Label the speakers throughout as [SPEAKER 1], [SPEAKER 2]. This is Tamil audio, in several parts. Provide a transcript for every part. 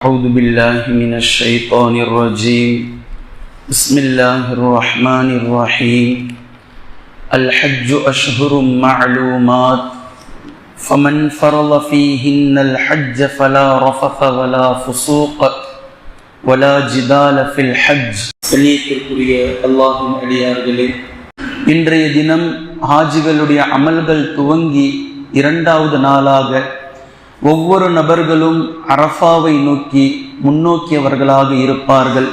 [SPEAKER 1] أعوذ بالله من الشيطان الرجيم بسم الله الرحمن الرحيم الحج أشهر معلومات فمن فرض فيهن الحج فلا رفث ولا فسوق ولا جدال في الحج கண்ணியத்திற்குரிய அல்லாஹும் அடியார்களே இன்றைய தினம் ஹாஜிகளுடைய அமல்கள் துவங்கி இரண்டாவது நாளாக ஒவ்வொரு நபர்களும் அரஃபாவை நோக்கி முன்னோக்கியவர்களாக இருப்பார்கள்.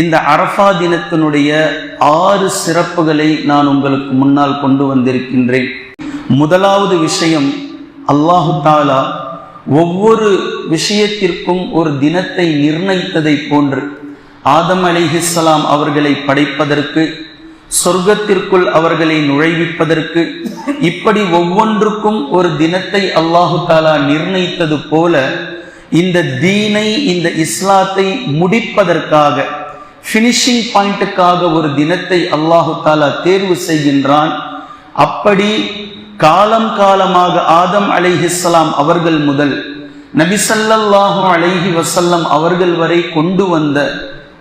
[SPEAKER 1] இந்த அரஃபா தினத்தினுடைய ஆறு சிறப்புகளை நான் உங்களுக்கு முன்னால் கொண்டு வந்திருக்கின்றேன். முதலாவது விஷயம் அல்லாஹு தாலா ஒவ்வொரு விஷயத்திற்கும் ஒரு தினத்தை நிர்ணயித்ததை போன்று. ஆதம் அலிஹிஸ்லாம் அவர்களை படைப்பதற்கு சொர்க்கத்திற்குள் அவர்களை நுழைவிப்பதற்கு இப்படி ஒவ்வொன்றுக்கும் ஒரு தினத்தை அல்லாஹு தாலா நிர்ணயித்தது போல இந்த தீனை இந்த இஸ்லாத்தை முடிப்பதற்காக ஃபினிஷிங் பாயிண்ட்டுக்காக ஒரு தினத்தை அல்லாஹு தாலா தேர்வு செய்கின்றான். அப்படி காலம் காலமாக ஆதம் அலைஹிஸ்லாம் அவர்கள் முதல் நபிசல்லாஹு அலைஹி வசல்லம் அவர்கள் வரை கொண்டு வந்த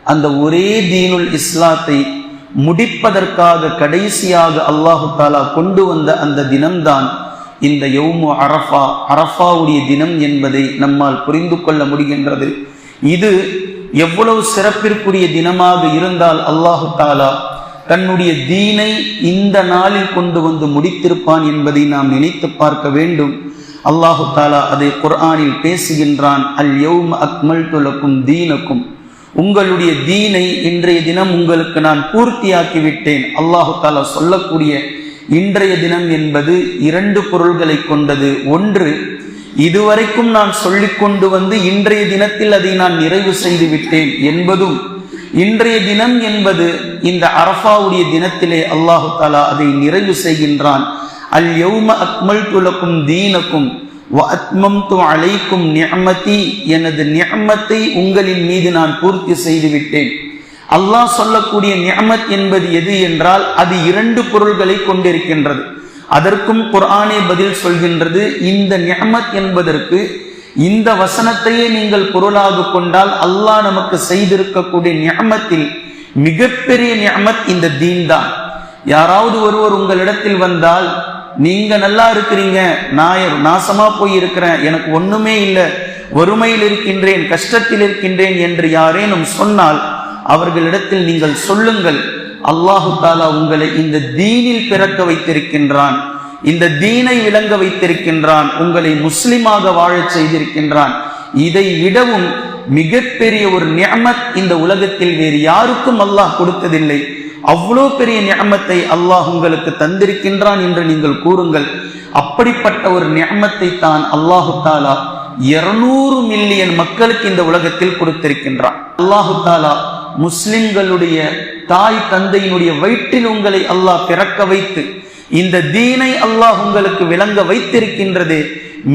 [SPEAKER 1] அந்த ஒரே தீனுல் இஸ்லாத்தை முடிப்பதற்காக கடைசியாக அல்லாஹு தாலா கொண்டு வந்த அந்த தினம்தான் இந்த யௌமு அரஃபா. அரஃபாவுடைய தினம் என்பதை நம்மால் புரிந்து கொள்ள முடிகின்றது. இது எவ்வளவு சிறப்பிற்குரிய தினமாக இருந்தால் அல்லாஹு தாலா தன்னுடைய தீனை இந்த நாளில் கொண்டு வந்து முடித்திருப்பான் என்பதை நாம் நினைத்து பார்க்க வேண்டும். அல்லாஹு தாலா அதை குர்ஆனில் பேசுகின்றான் அல் யௌம் அக்மல் துலக்கும் தீனக்கும். உங்களுடைய தீனை இன்றைய தினம் உங்களுக்கு நான் பூர்த்தியாக்கி விட்டேன் அல்லாஹு தாலா சொல்லக்கூடிய இன்றைய தினம் என்பது இரண்டு பொருள்களை கொண்டது. ஒன்று இதுவரைக்கும் நான் சொல்லிக் கொண்டு வந்து இன்றைய தினத்தில் அதை நான் நிறைவு செய்து விட்டேன் என்பதும் இன்றைய தினம் என்பது இந்த அரஃபாவுடைய தினத்திலே அல்லாஹு தாலா அதை நிறைவு செய்கின்றான். அல் யௌம அக்மல் துலக்கும் தீனக்கும் வத்மம்து அலைக்கும் நியமதி எனது நியமத்தை உங்களின் மீது நான் பூர்த்தி செய்துவிட்டேன். அல்லாஹ் சொல்லக்கூடிய நியமத் என்பது எது என்றால் அது இரண்டு பொருள்களை கொண்டிருக்கின்றது. அதற்கும் குரானே பதில் சொல்கின்றது இந்த நியமத் என்பதற்கு இந்த வசனத்தையே நீங்கள் பொருளாக கொண்டால் அல்லாஹ் நமக்கு செய்திருக்கக்கூடிய நியமத்தில் மிகப்பெரிய நியமத் இந்த தீன் தான். யாராவது ஒருவர் உங்களிடத்தில் வந்தால் நீங்க நல்லா இருக்கிறீங்க நான் நாசமா போய் இருக்கிறேன் எனக்கு ஒண்ணுமே இல்லை வறுமையில் இருக்கின்றேன் கஷ்டத்தில் இருக்கின்றேன் என்று யாரேனும் சொன்னால் அவர்களிடத்தில் நீங்கள் சொல்லுங்கள் அல்லாஹு தாலா உங்களை இந்த தீனில் பிறக்க வைத்திருக்கின்றான் இந்த தீனை விளங்க வைத்திருக்கின்றான் உங்களை முஸ்லிமாக வாழச் செய்திருக்கின்றான். இதை விடவும் மிகப்பெரிய ஒரு நியமத் இந்த உலகத்தில் வேறு யாருக்கும் அல்லாஹ் கொடுத்ததில்லை. அவ்வளோ பெரிய நியமத்தை அல்லாஹ் உங்களுக்கு தந்திருக்கின்றான் என்று நீங்கள் கூறுங்கள். அப்படிப்பட்ட ஒரு நியமத்தை தான் அல்லாஹு தாலா இருநூறு மில்லியன் மக்களுக்கு இந்த உலகத்தில் கொடுத்திருக்கின்றான். அல்லாஹு தாலா முஸ்லிம்களுடைய தாய் தந்தையினுடைய வயிற்றில் உங்களை அல்லாஹ் பிறக்க வைத்து இந்த தீனை அல்லாஹ் உங்களுக்கு விளங்க வைத்திருக்கின்றது.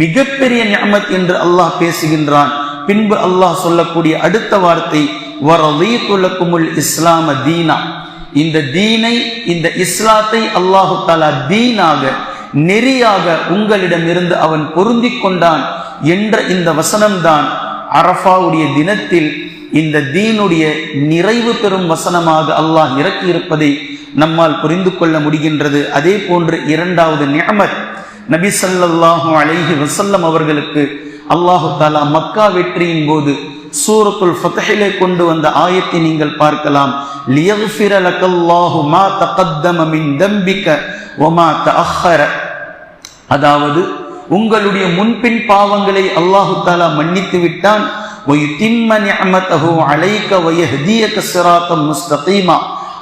[SPEAKER 1] மிகப்பெரிய நியமத் என்று அல்லாஹ் பேசுகின்றான். பின்பு அல்லாஹ் சொல்லக்கூடிய அடுத்த வார்த்தை வரதீத்துலக்குமுல் இஸ்லாம தீனா. இந்த தீனை இந்த இஸ்லாத்தை அல்லாஹு தாலா தீனாக நெறியாக உங்களிடம் இருந்து அவன் பொருந்தி கொண்டான் என்ற இந்த வசனம்தான் அரஃபாவுடைய தினத்தில் இந்த தீனுடைய நிறைவு பெறும் வசனமாக அல்லாஹ் இறக்கி இருப்பதை நம்மால் புரிந்து கொள்ள முடிகின்றது. அதே போன்று இரண்டாவது நியமத் நபி சல்லாஹூ அலைஹி வசல்லம் அவர்களுக்கு அல்லாஹு தாலா மக்கா வெற்றியின் போது சூரத்துல் ஃபதஹிலே கொண்டு வந்த ஆயத்தை நீங்கள் பார்க்கலாம். லியஃபிர லக்கல்லாஹு மா தகத்தம மின் தம்பிக வமா தஅஹர அதாவது உங்களுடைய முன்பின் பாவங்களை அல்லாஹு தாலா மன்னித்து விட்டான். வயுத்திம்ம நிஅமதஹு அலைக வயஹ்தியக சிராத்தம் முஸ்தகீமா.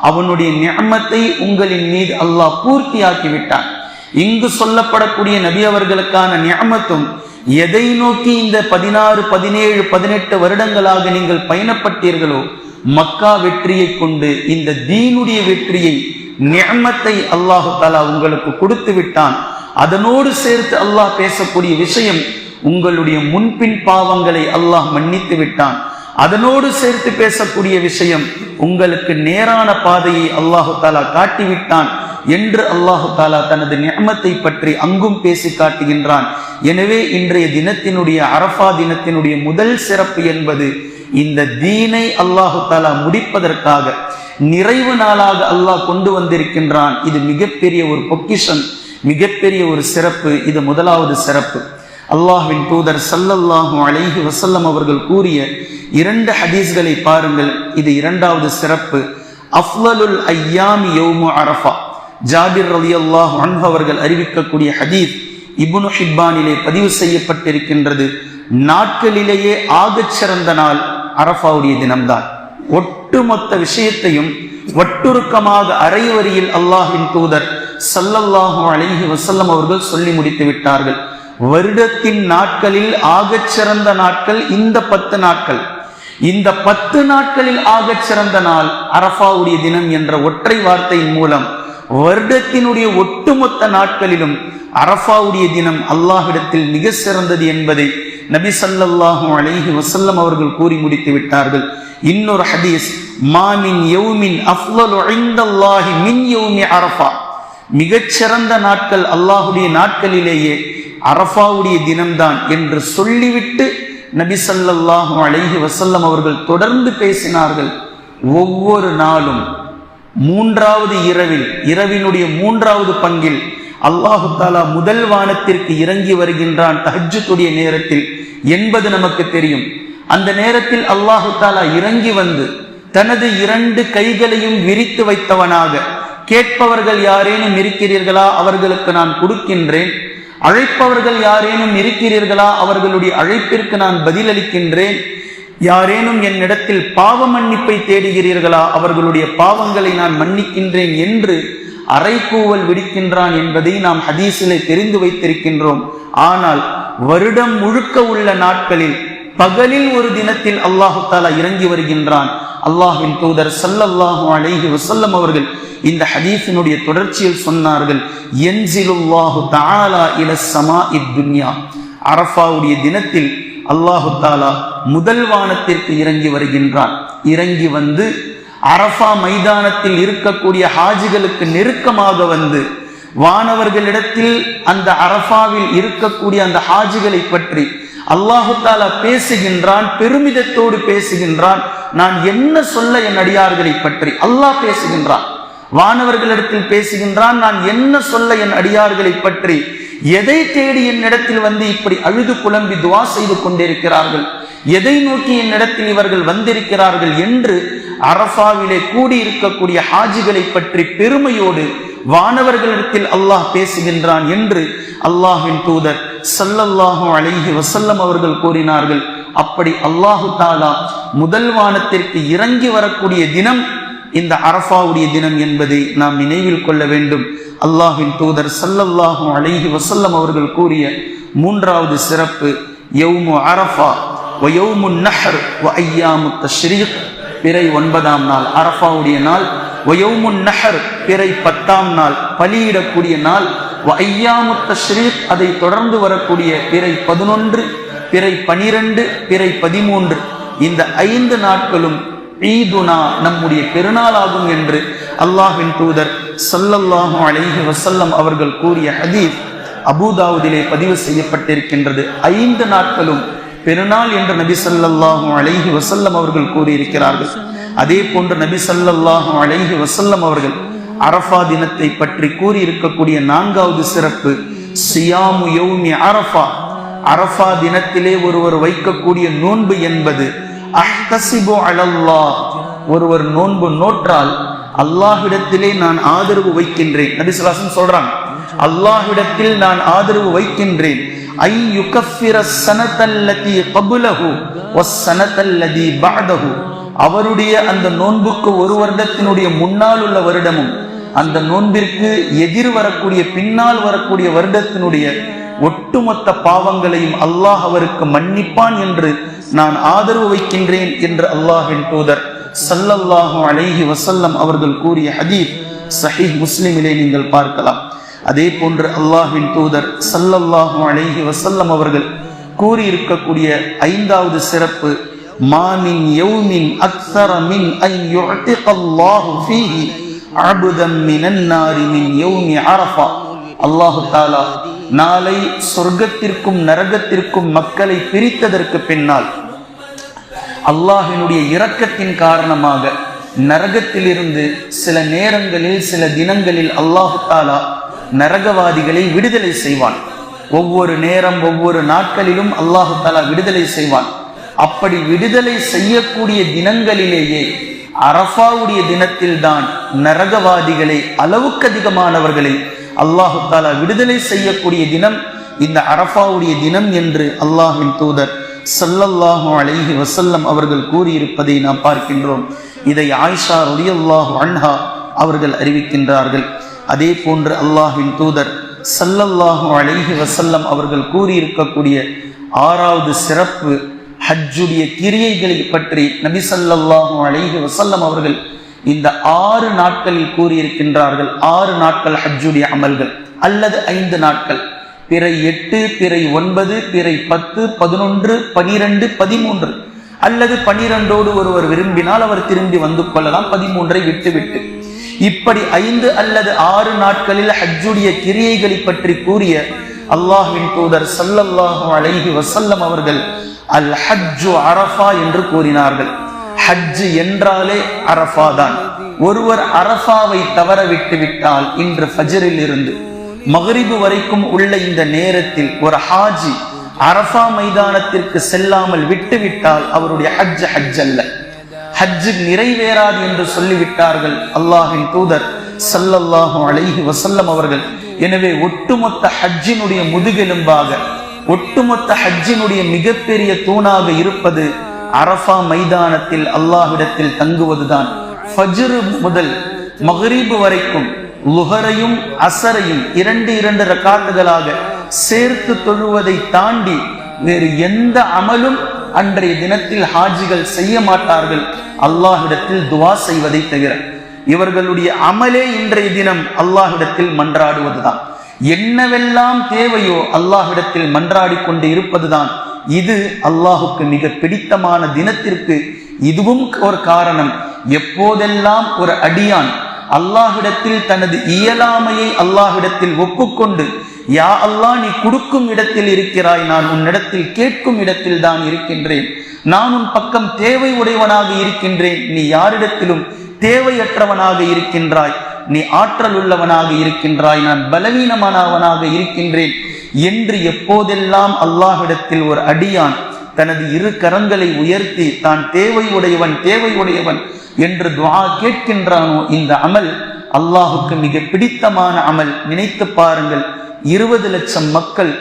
[SPEAKER 1] அவனுடைய நியமத்தை உங்களின் மீது அல்லாஹ் பூர்த்தியாக்கி விட்டான். இங்கு சொல்லப்படக்கூடிய நபி அவர்களுக்கான நியமத்தும் எதை நோக்கி இந்த பதினாறு பதினேழு பதினெட்டு வருடங்களாக நீங்கள் பயணப்பட்டீர்களோ மக்கா வெற்றியை கொண்டு இந்த தீனுடைய வெற்றியை நியமத்தை அல்லாஹு தாலா உங்களுக்கு கொடுத்து விட்டான். அதனோடு சேர்த்து அல்லாஹ் பேசக்கூடிய விஷயம் உங்களுடைய முன்பின் பாவங்களை அல்லாஹ் மன்னித்து விட்டான். அதனோடு சேர்த்து பேசக்கூடிய விஷயம் உங்களுக்கு நேரான பாதையை அல்லாஹு தாலா காட்டிவிட்டான். என்று அல்லாஹு தாலா தனது நியமத்தை பற்றி அங்கும் பேசி காட்டுகின்றான். எனவே இன்றைய தினத்தினுடைய அரஃபா தினத்தினுடைய முதல் சிறப்பு என்பது இந்த தீனை அல்லாஹு தாலா முடிப்பதற்காக நிறைவு நாளாக அல்லாஹ் கொண்டு வந்திருக்கின்றான். இது மிகப்பெரிய ஒரு பொக்கிஷன் மிகப்பெரிய ஒரு சிறப்பு இது முதலாவது சிறப்பு. அல்லாஹ்வின் தூதர் சல்லல்லாஹு அலைஹி வசல்லம் அவர்கள் கூறிய இரண்டு ஹதீஸ்களை பாருங்கள். இது இரண்டாவது சிறப்பு. அஃலலுல் ஐயாமி யோமு அரஃபா. ஜாபிர் ரலி அல்லாஹ் அவர்கள் அறிவிக்கக்கூடிய ஹதீஸ் இபுனு ஹிப்பானிலே பதிவு செய்யப்பட்டிருக்கின்றது. நாட்களிலேயே ஆகச் சிறந்த நாள் அரஃபாவுடைய தினம்தான். ஒட்டுமொத்த விஷயத்தையும் ஒட்டுருக்கமாக அரைவரியில் அல்லாஹின் தூதர் சல்லல்லாஹு அலைஹி வசல்லம் அவர்கள் சொல்லி முடித்து விட்டார்கள். வருடத்தின் நாட்களில் ஆகச் சிறந்த நாட்கள் இந்த பத்து நாட்கள். இந்த பத்து நாட்களில் ஆகச் சிறந்த நாள் அரஃபாவுடைய தினம் என்ற ஒற்றை வார்த்தையின் மூலம் வருடத்தினுடைய ஒட்டுமொத்த நாட்களிலும் அரஃபாவுடைய தினம் அல்லாஹிடத்தில் மிக சிறந்தது என்பதை நபி சல்லல்லாஹு அலைஹி வசல்லம் அவர்கள் கூறி முடித்து விட்டார்கள். இன்னொரு ஹதீஸ் மாமின் யௌமின் அஃலலு மின் யௌமி அரஃபா. மிகச்சிறந்த நாட்கள் அல்லாஹுடைய நாட்களிலேயே அரஃபாவுடைய தினம்தான் என்று சொல்லிவிட்டு நபி சல்லல்லாஹு அலைஹி வசல்லம் அவர்கள் தொடர்ந்து பேசினார்கள். ஒவ்வொரு நாளும் மூன்றாவது இரவில் இரவினுடைய மூன்றாவது பங்கில் அல்லாஹு தாலா முதல் வானத்திற்கு இறங்கி வருகின்றான் தஹஜுடைய நேரத்தில். என்பது நமக்கு தெரியும். அந்த நேரத்தில் அல்லாஹு தாலா இறங்கி வந்து தனது இரண்டு கைகளையும் விரித்து வைத்தவனாக கேட்பவர்கள் யாரேனும் இருக்கிறீர்களா அவர்களுக்கு நான் கொடுக்கின்றேன். அழைப்பவர்கள் யாரேனும் இருக்கிறீர்களா அவர்களுடைய அழைப்பிற்கு நான் பதிலளிக்கின்றேன். யாரேனும் என்னிடத்தில் பாவ மன்னிப்பை தேடுகிறீர்களா? அவர்களுடைய பாவங்களை நான் மன்னிக்கின்றேன் என்று அரைக்கூவல் விடுக்கின்றான் என்பதை நாம் ஹதீஸிலே தெரிந்து வைத்திருக்கின்றோம். ஆனால் வருடம் முழுக்க உள்ள நாட்களில் பகலில் ஒரு தினத்தில் அல்லாஹு தாலா இறங்கி வருகின்றான். அல்லாஹின் தூதர் சல்லல்லாஹு அலைஹி வசல்லம் அவர்கள் இந்த ஹதீஃபினுடைய தொடர்ச்சியில் சொன்னார்கள் என்சிலுல்லாஹு தாலா இல சமா இத்துன்யா அரஃபாவுடைய தினத்தில் அல்லாஹு தாலா முதல் வானத்திற்கு இறங்கி வருகின்றான். இறங்கி வந்து அரஃபா மைதானத்தில் இருக்கக்கூடிய ஹாஜிகளுக்கு நெருக்கமாக வந்து வானவர்களிடத்தில் அந்த அரஃபாவில் இருக்கக்கூடிய அந்த ஹாஜிகளை பற்றி அல்லாஹு தாலா பேசுகின்றான் பெருமிதத்தோடு பேசுகின்றான். நான் என்ன சொல்ல என் அடியார்களை பற்றி அல்லாஹ் பேசுகின்றான். வானவர்களிடத்தில் பேசுகின்றான் நான் என்ன சொல்ல என் அடியார்களை பற்றி எதை தேடி என்னிடத்தில் வந்து இப்படி அழுது புலம்பி துவா செய்து கொண்டிருக்கிறார்கள்? எதை நோக்கி என்னிடத்தில் இவர்கள் வந்திருக்கிறார்கள் என்று அரசாவிலே கூடியிருக்கக்கூடிய ஹாஜிகளை பற்றி பெருமையோடு வானவர்களிடத்தில் அல்லாஹ் பேசுகின்றான் என்று அல்லாஹின் தூதர் சல்லல்லாஹு அலைஹி வசல்லம் அவர்கள் கூறினார்கள். அப்படி அல்லாஹு தாலா முதல் வானத்திற்கு இறங்கி வரக்கூடிய தினம் இந்த அரஃபாவுடைய தினம் என்பதை நாம் நினைவில் கொள்ள வேண்டும். அல்லாஹின் தூதர் சல்லல்லாஹு அலைஹி வசல்லம் அவர்கள் கூறிய மூன்றாவது சிறப்பு யௌமு அரஃபா வயௌமு நஹர் வ ஐயாமு தஷ்ரீக் பிறை ஒன்பதாம் நாள். அரஃபாவுடைய நாள் வயௌமு நஹர் பிறை பத்தாம் நாள். பலியிடக்கூடிய நாள் வ ஐயாமு தஷ்ரீக் அதை தொடர்ந்து வரக்கூடிய பிறை பதினொன்று பிறை பனிரெண்டு பிறை பதிமூன்று. இந்த ஐந்து நாட்களும் ஈதுனா நம்முடைய பெருநாள் ஆகும் என்று அல்லாஹின் தூதர் சல்லல்லாஹு அலைஹி வசல்லம் அவர்கள் கூறிய ஹதீஸ் அபூதாவுதிலே பதிவு செய்யப்பட்டிருக்கின்றது. ஐந்து நாட்களும் பெருநாள் என்று நபி சல்லல்லாஹும் அலைஹி வசல்லம் அவர்கள் கூறியிருக்கிறார்கள். அதே போன்று நபி சல்லல்லாஹும் அலைஹி வசல்லம் அவர்கள் அரஃபா தினத்தை பற்றி கூறியிருக்கக்கூடிய நான்காவது சிறப்பு சியாமு யௌமி அரஃபா. அரஃபா தினத்திலே ஒருவர் வைக்கக்கூடிய நோன்பு என்பது அஹ்தசிபு அலல்லாஹ் ஒருவர் நோன்பு நோற்றால் அல்லாஹ்விடத்திலே நான் ஆதரவு வைக்கின்றேன். நபிசுலாசன் சொல்றாங்க அல்லாஹ்விடத்தில் நான் ஆதரவு வைக்கின்றேன். ஐ யுகஃபிர சனதல்லதி கபுலஹு வஸ்ஸனதல்லதி பாதஹு அவருடைய அந்த நோன்புக்கு ஒரு வருடத்தினுடைய முன்னால் உள்ள வருடமும் அந்த நோன்பிற்கு எதிர் வரக்கூடிய பின்னால் வரக்கூடிய வருடத்தினுடைய ஒட்டுமொத்த பாவங்களையும் அல்லாஹ் அவருக்கு மன்னிப்பான் என்று நான் ஆதரவு வைக்கின்றேன் என்று அல்லாஹின் தூதர் சல்லல்லாஹு அலைஹி வசல்லம் அவர்கள் கூறிய ஹதீப் சஹீஹ் முஸ்லிமிலே நீங்கள் பார்க்கலாம். அதே போன்று அல்லாஹின் தூதர் சல்லல்லாஹு அலைஹி வசல்லம் அவர்கள் கூறியிருக்கக்கூடிய ஐந்தாவது சிறப்பு மாமின் யௌமின் அக்ஸர மின் ஐ யுஅதிகல்லாஹு ஃபீஹி அபுதம் மினன் நாரி மின் யௌமி அரஃபா. அல்லாஹு தாலா நாளை சொர்க்கத்திற்கும் நரகத்திற்கும் மக்களை பிரித்ததற்கு பின்னால் அல்லாஹினுடைய இரக்கத்தின் காரணமாக நரகத்திலிருந்து சில நேரங்களில் சில தினங்களில் அல்லாஹு தாலா நரகவாதிகளை விடுதலை செய்வான். ஒவ்வொரு நேரம் ஒவ்வொரு நாட்களிலும் அல்லாஹு தாலா விடுதலை செய்வான். அப்படி விடுதலை செய்யக்கூடிய தினங்களிலேயே அரஃபாவுடைய தினத்தில்தான் நரகவாதிகளை அளவுக்கு அதிகமானவர்களை அல்லாஹு தாலா விடுதலை செய்யக்கூடிய தினம் இந்த அரஃபாவுடைய தினம் என்று அல்லாஹின் தூதர் சல்லல்லாஹு அலைஹி வசல்லம் அவர்கள் கூறியிருப்பதை நாம் பார்க்கின்றோம். இதை ஆயிஷா ரலியல்லாஹு அன்ஹா அவர்கள் அறிவிக்கின்றார்கள். அதே போன்று அல்லாஹின் தூதர் சல்லல்லாஹு அலைஹி வசல்லம் அவர்கள் கூறியிருக்கக்கூடிய ஆறாவது சிறப்பு ஹஜ்ஜுடைய கிரியைகளை பற்றி நபி சல்லல்லாஹு அலைஹி வசல்லம் அவர்கள் இந்த ஆறு நாட்களில் கூறியிருக்கின்றார்கள் ஆறு நாட்கள் ஹஜ்ஜுடைய அமல்கள் அல்லது ஐந்து நாட்கள். பிறை எட்டு பிறை ஒன்பது பிறை பத்து பதினொன்று பனிரெண்டு பதிமூன்று. அல்லது பனிரெண்டோடு ஒருவர் விரும்பினால் அவர் திரும்பி வந்து கொள்ளலாம் பதிமூன்றை விட்டுவிட்டு. இப்படி ஐந்து அல்லது ஆறு நாட்களில் ஹஜ்ஜுடைய கிரியைகளை பற்றி கூறிய அல்லாஹின் தூதர் சல்லல்லாஹு அலைஹி வசல்லம் அவர்கள் அல் ஹஜ்ஜு அரஃபா என்று கூறினார்கள். ஹஜ்ஜு என்றாலே அரஃபா தான் ஒருவர் அரஃபாவை தவற விட்டு விட்டால் இன்று ஃபஜரில் இருந்து மகரிபு வரைக்கும் உள்ள இந்த நேரத்தில் ஒரு ஹாஜி அரஃபா மைதானத்திற்கு செல்லாமல் விட்டுவிட்டால் அவருடைய ஹஜ் ஹஜ் அல்ல ஹஜ்ஜு நிறைவேறாது என்று சொல்லிவிட்டார்கள் அல்லாஹின் தூதர் சல்லல்லாஹு அலைஹி வசல்லம் அவர்கள். எனவே ஒட்டுமொத்த ஹஜ்ஜினுடைய முதுகெலும்பாக ஒட்டுமொத்த ஹஜ்ஜினுடைய மிகப்பெரிய தூணாக இருப்பது அரஃபா மைதானத்தில் அல்லாஹ்விடத்தில் தங்குவதுதான். ஃபஜ்ரு முதல் மஹரீபு வரைக்கும் லுஹரையும் அசரையும் இரண்டு இரண்டு ரக்காட்டுகளாக சேர்த்து தொழுவதை தாண்டி வேறு எந்த அமலும் அன்றைய தினத்தில் ஹாஜிகள் செய்ய மாட்டார்கள். அல்லாஹிடத்தில் துவா செய்வதை தவிர இவர்களுடைய அமலே இன்றைய தினம் அல்லாஹிடத்தில் மன்றாடுவதுதான். என்னவெல்லாம் தேவையோ அல்லாஹிடத்தில் மன்றாடி கொண்டு இருப்பதுதான். இது அல்லாஹுக்கு மிக பிடித்தமான தினத்திற்கு இதுவும் ஒரு காரணம். எப்போதெல்லாம் ஒரு அடியான் அல்லாஹிடத்தில் தனது இயலாமையை அல்லாஹிடத்தில் ஒப்புக்கொண்டு யா அல்லாஹ் நீ கொடுக்கும் இடத்தில் இருக்கிறாய் நான் உன்னிடத்தில் கேட்கும் இடத்தில் தான் இருக்கின்றேன். நான் உன் பக்கம் தேவை உடையவனாக இருக்கின்றேன். நீ யாரிடத்திலும் தேவையற்றவனாக இருக்கின்றாய். நீ ஆற்றல் உள்ளவனாக இருக்கின்றாய் நான் பலவீனமானவனாக இருக்கின்றேன் என்று எப்போதெல்லாம் அல்லாஹிடத்தில் ஒரு அடியான் தனது இரு கரங்களை உயர்த்தி தான் தேவை உடையவன் தேவை உடையவன் என்று துவா கேட்கின்றானோ இந்த அமல் அல்லாஹுக்கு மிக பிடித்தமான அமல். நினைத்து பாருங்கள் இருபது லட்சம் மக்கள்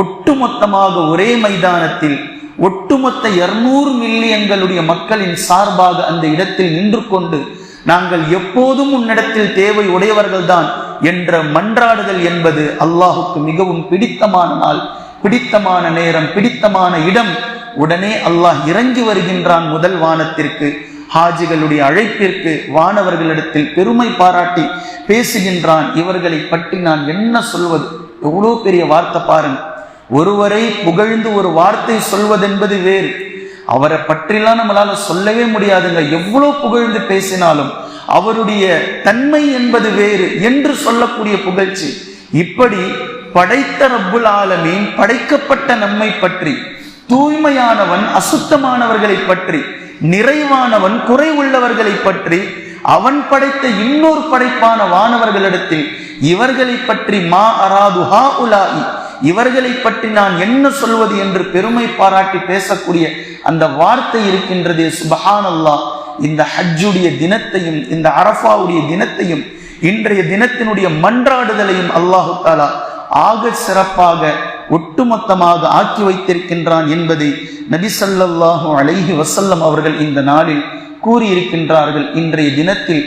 [SPEAKER 1] ஒட்டுமொத்தமாக ஒரே மைதானத்தில் ஒட்டுமொத்த இருநூறு மில்லியன்களுடைய மக்களின் சார்பாக அந்த இடத்தில் நின்று கொண்டு நாங்கள் எப்போதும் உன்னிடத்தில் தேவை உடையவர்கள்தான் என்ற மன்றாடுதல் என்பது அல்லாஹுக்கு மிகவும் பிடித்தமான நாள். பிடித்தமான நேரம் பிடித்தமான இடம். உடனே அல்லாஹ் இறங்கி வருகின்றான் முதல் வானத்திற்கு. ஹாஜிகளுடைய அழைப்பிற்கு வானவர்களிடத்தில் பெருமை பாராட்டி பேசுகின்றான். இவர்களை பற்றி நான் என்ன சொல்வது? எவ்வளோ பெரிய வார்த்தை பாருங்க. ஒருவரை புகழ்ந்து ஒரு வார்த்தை சொல்வதென்பது வேறு. அவரை பற்றிலாம் நம்மளால சொல்லவே முடியாதுங்க. எவ்வளவு புகழ்ந்து பேசினாலும் அவருடைய தன்மை என்பது வேறு என்று சொல்லக்கூடிய புகழ்ச்சி. இப்படி படைத்த ரப்புல் ஆலமீன் படைக்கப்பட்ட நம்மை பற்றி தூய்மையானவன் அசுத்தமானவர்களை பற்றி நிறைவானவன் குறை உள்ளவர்களை பற்றி அவன் படைத்த இன்னொரு படைப்பான வானவர்களிடத்தில் இவர்களை பற்றி மா அராது ஹா இவர்களை பற்றி நான் என்ன சொல்வது என்று பெருமை பாராட்டி பேசக்கூடிய அந்த வார்த்தை இருக்கின்றது. சுபஹான் அல்லாஹ் இந்த ஹஜ்ஜுடைய தினத்தையும் இந்த அரஃபாவுடைய தினத்தையும் இன்றைய தினத்தினுடைய மன்றாடுதலையும் அல்லாஹு தாலா ஆக சிறப்பாக ஒட்டுமொத்தமாக ஆக்கி வைத்திருக்கின்றான் என்பதை நபி ஸல்லல்லாஹு அலைஹி வசல்லம் அவர்கள் இந்த நாளில் கூறியிருக்கின்றார்கள். இன்றைய தினத்தில்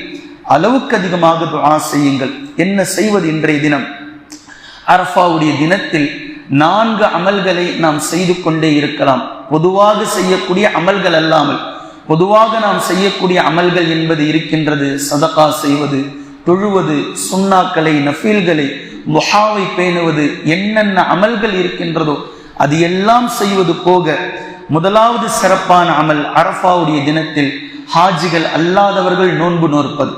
[SPEAKER 1] அளவுக்கு அதிகமாக துவா செய்யுங்கள். என்ன செய்வது இன்றைய தினம்? அரஃபாவுடைய தினத்தில் நான்கு அமல்களை நாம் செய்து கொண்டே இருக்கலாம். பொதுவாக செய்யக்கூடிய அமல்கள் அல்லாமல் பொதுவாக நாம் செய்யக்கூடிய அமல்கள் என்பது இருக்கின்றது. சதகா செய்வது தொழுவது சுண்ணாக்களை நஃபீல்களை முஹாவை பேணுவது என்னென்ன அமல்கள் இருக்கின்றதோ அது எல்லாம் செய்வது போக முதலாவது சிறப்பான அமல் அரஃபாவுடைய தினத்தில் ஹாஜிகள் அல்லாதவர்கள் நோன்பு நோற்பது.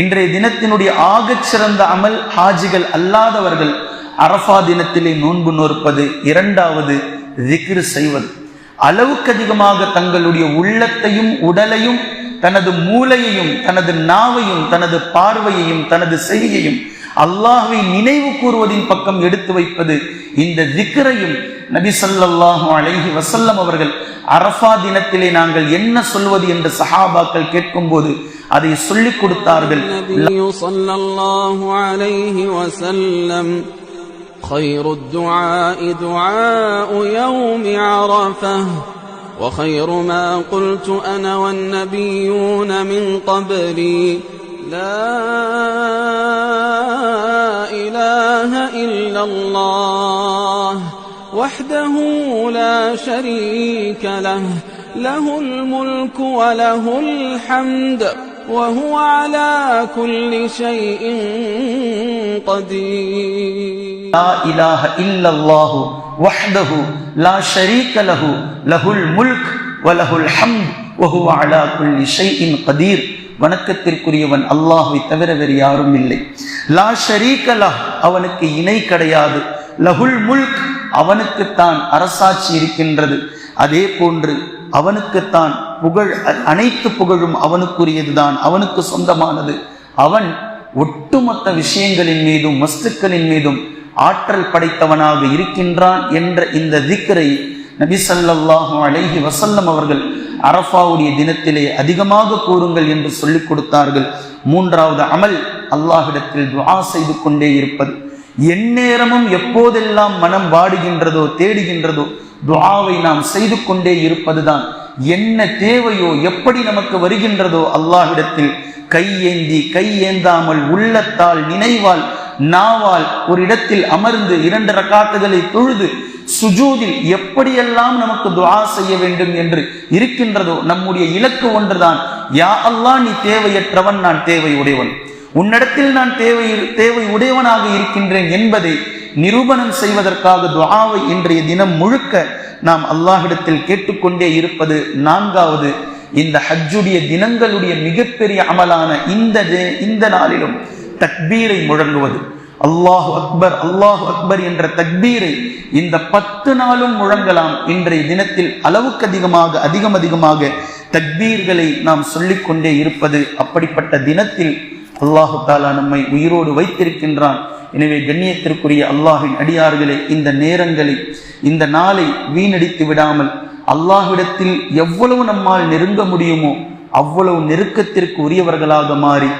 [SPEAKER 1] இன்றைய தினத்தினுடைய ஆகச் சிறந்த அமல் ஹாஜிகள் அல்லாதவர்கள் அரஃபா தினத்திலே நோன்பு நோற்பது இரண்டாவது திக்ரு செய்வது. அளவுக்கு அதிகமாக தங்களுடைய உள்ளத்தையும் உடலையும் தனது மூளையையும் தனது நாவையும் தனது பார்வையையும் தனது செய்கையும் அல்லாஹை நினைவு கூறுவதின் பக்கம் எடுத்து வைப்பது. இந்த திக்ரையும் நபி சல்லாஹு அலைஹி வசல்லம் அவர்கள் அரஃபா தினத்திலே நாங்கள் என்ன சொல்வது என்று சஹாபாக்கள் கேட்கும்போது அதை சொல்லிக் கொடுத்தார்கள்.
[SPEAKER 2] خير الدعاء دعاء يوم عرفة وخير ما قلت أنا والنبيون من قبلي. لا إله إلا الله وحده لا شريك له له الملك وله الحمد. وهو على كل شيء قدير
[SPEAKER 1] லா இலாஹ இல்லல்லாஹு வஹ்தஹு லா ஷரீக லஹு லஹுல் முல்க் வலஹுல் ஹம்த் வஹுவ அலா குல்லி ஷைஇன் கதீர் வணக்கத்திற்குரியவன் அல்லாஹ்வை தவிர வேறு யாரும் இல்லை லா ஷரீக லஹ் அவனுக்கு இணை கிடையாது லஹுல் முல்க் அவனுக்குத்தான் அரசாட்சி இருக்கின்றது அதே போன்று அவனுக்குத்தான் புகழ் அனைத்து புகழும் அவனுக்குரியதுதான் அவனுக்கு சொந்தமானது. அவன் ஒட்டுமொத்த விஷயங்களின் மீதும் மஸ்துக்களின் மீதும் ஆற்றல் படைத்தவனாக இருக்கின்றான் என்ற இந்த திக்கரை நபி சல்லாஹு அலைஹி வசல்லம் அவர்கள் அரஃபாவுடைய தினத்திலே அதிகமாக கூறுங்கள் என்று சொல்லிக் கொடுத்தார்கள். மூன்றாவது அமல் அல்லாஹிடத்தில் துவா செய்து கொண்டே இருப்பது. எந்நேரமும் எப்போதெல்லாம் மனம் வாடுகின்றதோ தேடுகின்றதோ துவாவை நாம் செய்து கொண்டே இருப்பதுதான். என்ன தேவையோ எப்படி நமக்கு வருகின்றதோ அல்லாஹிடத்தில் கையேந்தி கையேந்தாமல் உள்ளத்தால் நினைவால் நாவால் ஒரு இடத்தில் அமர்ந்து இரண்டு ரக்காத்துகளை தொழுது சுஜூதில் எப்படியெல்லாம் நமக்கு துவா செய்ய வேண்டும் என்று இருக்கின்றதோ நம்முடைய இலக்கு ஒன்றுதான். யா அல்லாஹ் நீ தேவையற்றவன் நான் தேவை உடையவன் உன்னிடத்தில் நான் தேவை தேவை உடையவனாக இருக்கின்றேன் என்பதை நிரூபணம் செய்வதற்காக துவாவை இன்றைய தினம் முழுக்க நாம் அல்லாஹிடத்தில் கேட்டுக்கொண்டே இருப்பது நான்காவது. இந்த ஹஜ்ஜுடைய தினங்களுடைய மிகப்பெரிய அமலான இந்த இந்த நாளிலும் தக்பீரை முழங்குவது. அல்லாஹ் அக்பர் அல்லாஹ் அக்பர் என்ற தக்பீரை இந்த பத்து நாளும் முழங்கலாம். இன்றைய தினத்தில் அளவுக்கு அதிகமாக அதிகம் அதிகமாக தக்பீர்களை நாம் சொல்லிக்கொண்டே இருப்பது அப்படிப்பட்ட தினத்தில் அல்லாஹு தாலா நம்மை உயிரோடு வைத்திருக்கின்றான். எனவே கண்ணியத்திற்குரிய அல்லாஹின் அடியார்களே இந்த நேரங்களை இந்த நாளை வீணடித்து விடாமல் அல்லாஹ்விடத்தில் எவ்வளவு நம்மால் நெருங்க முடியுமோ அவ்வளவு நெருக்கத்திற்கு உரியவர்களாக மாறி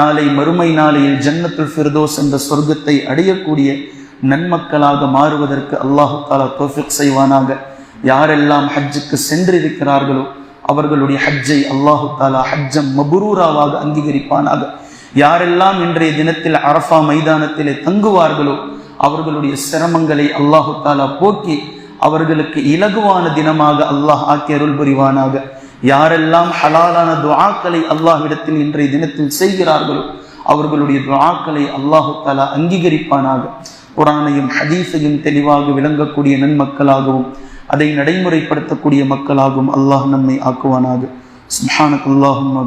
[SPEAKER 1] நாளை மறுமை நாளையில் ஜன்னத்துல் ஃபிர்தோஸ் என்ற சொர்க்கத்தை அடையக்கூடிய நன்மக்களாக மாறுவதற்கு அல்லாஹு தாலா தோஃபிக் செய்வானாக. யாரெல்லாம் ஹஜ்ஜுக்கு சென்றிருக்கிறார்களோ அவர்களுடைய ஹஜ்ஜை அல்லாஹு தாலா ஹஜ்ஜம் மபுரூராவாக அங்கீகரிப்பானாக. யாரெல்லாம் இன்றைய தினத்தில் அரஃபா மைதானத்திலே தங்குவார்களோ அவர்களுடைய சிரமங்களை அல்லாஹு தாலா போக்கி அவர்களுக்கு இலகுவான தினமாக அல்லாஹ் ஆக்கி அருள் புரிவானாக. யாரெல்லாம் ஹலாலான துவாக்களை அல்லாஹ்விடத்தில் இன்றைய தினத்தில் செய்கிறார்களோ அவர்களுடைய துவாக்களை அல்லாஹு தாலா அங்கீகரிப்பானாக. குரானையும் ஹதீஸையும் தெளிவாக விளங்கக்கூடிய நன்மக்களாகவும் அதை நடைமுறைப்படுத்தக்கூடிய மக்களாகவும் அல்லாஹ் நம்மை ஆக்குவானாக. சுப்ஹானக அல்லாஹும்ம